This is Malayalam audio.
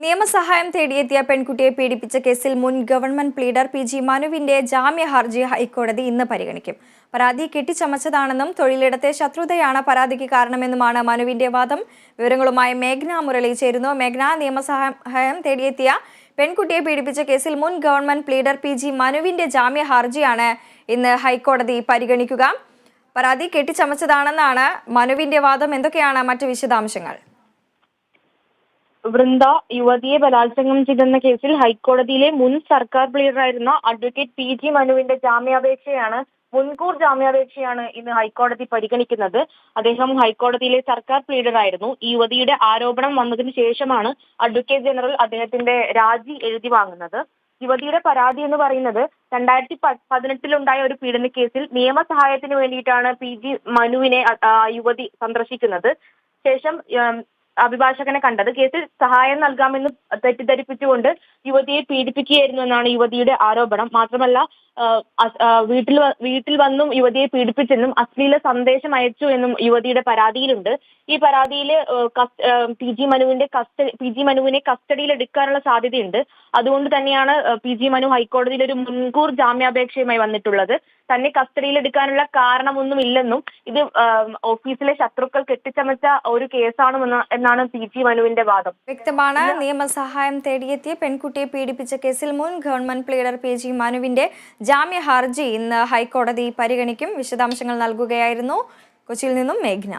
നിയമസഹായം തേടിയെത്തിയ പെൺകുട്ടിയെ പീഡിപ്പിച്ച കേസിൽ മുൻ ഗവൺമെന്റ് പ്ലീഡർ പി ജി മനുവിന്റെ ജാമ്യ ഹർജി ഹൈക്കോടതി ഇന്ന് പരിഗണിക്കും. പരാതി കെട്ടിച്ചമച്ചതാണെന്നും തൊഴിലിടത്തെ ശത്രുതയാണ് പരാതിക്ക് കാരണമെന്നുമാണ് മനുവിന്റെ വാദം. വിവരങ്ങളുമായി മേഘ്ന മുരളി ചേരുന്നു. മേഘ്ന നിയമസഹായം തേടിയെത്തിയ പെൺകുട്ടിയെ പീഡിപ്പിച്ച കേസിൽ മുൻ ഗവൺമെന്റ് പ്ലീഡർ പി ജി മനുവിന്റെ ജാമ്യ ഹർജിയാണ് ഇന്ന് ഹൈക്കോടതി പരിഗണിക്കുക. പരാതി കെട്ടിച്ചമച്ചതാണെന്നാണ് മനുവിന്റെ വാദം. എന്തൊക്കെയാണ് മറ്റു വിശദാംശങ്ങൾ? വൃന്ദ യുവതിയെ ബലാത്സംഗം ചെയ്തെന്ന കേസിൽ ഹൈക്കോടതിയിലെ മുൻ സർക്കാർ പ്ലീഡറായിരുന്ന അഡ്വക്കേറ്റ് പി ജി മനുവിന്റെ ജാമ്യാപേക്ഷയാണ് മുൻകൂർ ജാമ്യാപേക്ഷയാണ് ഇന്ന് ഹൈക്കോടതി പരിഗണിക്കുന്നത്. അദ്ദേഹം ഹൈക്കോടതിയിലെ സർക്കാർ പ്ലീഡറായിരുന്നു. ഈ യുവതിയുടെ ആരോപണം വന്നതിന് ശേഷമാണ് അഡ്വക്കേറ്റ് ജനറൽ അദ്ദേഹത്തിന്റെ രാജി എഴുതി വാങ്ങുന്നത്. യുവതിയുടെ പരാതി എന്ന് പറയുന്നത് രണ്ടായിരത്തി പതിനെട്ടിലുണ്ടായ ഒരു പീഡന കേസിൽ നിയമസഹായത്തിന് വേണ്ടിയിട്ടാണ് പി ജി മനുവിനെ യുവതി സന്ദർശിക്കുന്നത്. ശേഷം അഭിഭാഷകനെ കണ്ടത്. കേസിൽ സഹായം നൽകാമെന്ന് തെറ്റിദ്ധരിപ്പിച്ചുകൊണ്ട് യുവതിയെ പീഡിപ്പിക്കുകയായിരുന്നു എന്നാണ് യുവതിയുടെ ആരോപണം. മാത്രമല്ല വീട്ടിൽ വീട്ടിൽ വന്നും യുവതിയെ പീഡിപ്പിച്ചെന്നും അശ്ലീല സന്ദേശം അയച്ചു എന്നും യുവതിയുടെ പരാതിയിലുണ്ട്. ഈ പരാതിയിൽ പി ജി മനുവിന്റെ കസ്റ്റഡി പി ജി മനുവിനെ കസ്റ്റഡിയിൽ എടുക്കാനുള്ള സാധ്യതയുണ്ട്. അതുകൊണ്ട് തന്നെയാണ് പി ജി മനു ഹൈക്കോടതിയിൽ ഒരു മുൻകൂർ ജാമ്യാപേക്ഷയുമായി വന്നിട്ടുള്ളത്. തന്നെ കസ്റ്റഡിയിൽ എടുക്കാനുള്ള കാരണമൊന്നുമില്ലെന്നും ഇത് ഓഫീസിലെ ശത്രുക്കൾ കെട്ടിച്ചമച്ച ഒരു കേസാണെന്ന് എന്നാണ് പി ജി മനുവിന്റെ വാദം. വ്യക്തമാണ്. നിയമസഹായം തേടിയെത്തിയ പെൺകുട്ടിയെ പീഡിപ്പിച്ച കേസിൽ മുൻ ഗവൺമെന്റ് പ്ലീഡർ പി ജി മനുവിന്റെ ജാമ്യ ഹർജി ഇന്ന് ഹൈക്കോടതി പരിഗണിക്കും വിശദാംശങ്ങൾ നൽകുകയായിരുന്നു. കൊച്ചിയിൽ നിന്നും മേഘ്ന.